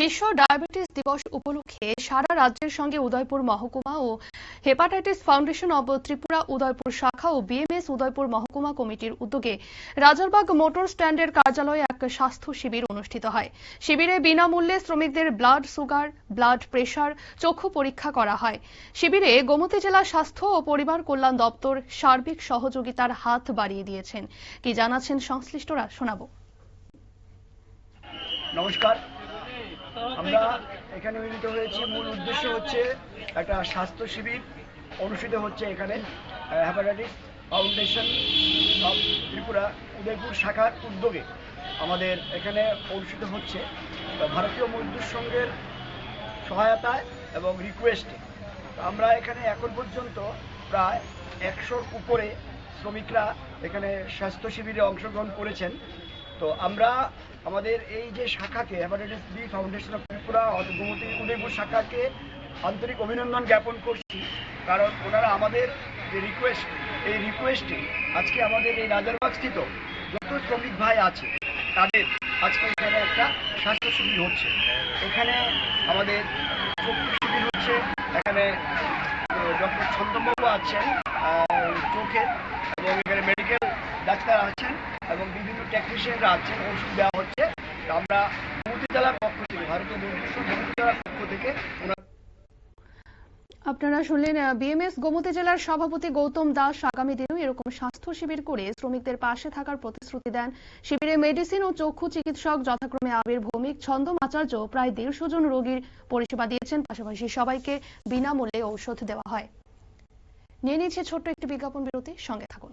বিশ্ব ডায়াবেটিস দিবস উপলক্ষে সারা রাজ্যের সঙ্গে উদয়পুর মহকুমা ও hepatitis foundation of Tripura Udaipur শাখা ও বিএমএস উদয়পুর মহকুমা কমিটির উদ্যোগে রাজারবাগ মোটর স্ট্যান্ডের কার্যালয়ে এক স্বাস্থ্য শিবির অনুষ্ঠিত হয়। শিবিরে বিনামূল্যে শ্রমিকদের ব্লাড সুগার, ব্লাড প্রেশার চক্ষু পরীক্ষা করা হয়। শিবিরে গোমতী জেলা স্বাস্থ্য ও পরিবার কল্যাণ দপ্তর সার্বিক সহযোগিতার হাত বাড়িয়ে দিয়েছেন। কি জানাচ্ছেন সংশ্লিষ্টরা শোনাবো। নমস্কার। আমরা এখানে মিলিত হয়েছি। মূল উদ্দেশ্য হচ্ছে একটা স্বাস্থ্য শিবির অনুষ্ঠিত হচ্ছে এখানে hepatitis foundation of Tripura Udaipur শাখার উদ্যোগে। আমাদের এখানে অনুষ্ঠিত হচ্ছে ভারতীয় মজদুর সংঘের সহায়তায় এবং রিকোয়েস্টে আমরা এখানে এখন পর্যন্ত প্রায় একশোর উপরে শ্রমিকরা এখানে স্বাস্থ্য শিবিরে অংশগ্রহণ করেছেন। তো আমরা আমাদের এই যে শাখাকে hepatitis B foundation of Tripura Gomati Udaipur শাখাকে আন্তরিক অভিনন্দন জ্ঞাপন করছি। কারণ ওনারা আমাদের যে রিকোয়েস্ট এই রিকোয়েস্টে আজকে আমাদের এই রাজারবাগ স্থিত যত শ্রমিক ভাই আছে, তাদের আজকে এখানে একটা স্বাস্থ্য শিবির হচ্ছে। এখানে আমাদের চক্ষু শিবির হচ্ছে, এখানে ডক্টর ছন্দবাবু আছেন চোখের এবং এখানে মেডিকেল ডাক্তার আছেন। এবং বিভিন্ন টেকনিশিয়ানরা আছেন, ওষুধ দেওয়া হচ্ছে। আমরা গোমতী জেলার পক্ষ থেকে, ভারতীয় গোমতী পক্ষ থেকে আপনারা শুনলেন বিএমএস গোমতী জেলার সভাপতি গৌতম দাস আগামী দিনেও এরকম স্বাস্থ্য শিবির করে শ্রমিকদের পাশে থাকার প্রতিশ্রুতি দেন। শিবিরে মেডিসিন ও চক্ষু চিকিৎসক যথাক্রমে আবির ভৌমিক, ছন্দম আচার্য প্রায় দেড়শো জন রোগীর পরিষেবা দিয়েছেন। পাশাপাশি সবাইকে বিনামূল্যে ঔষধ দেওয়া হয়। নিয়ে নিচ্ছে ছোট্ট একটি বিজ্ঞাপন বিরতি, সঙ্গে থাকুন।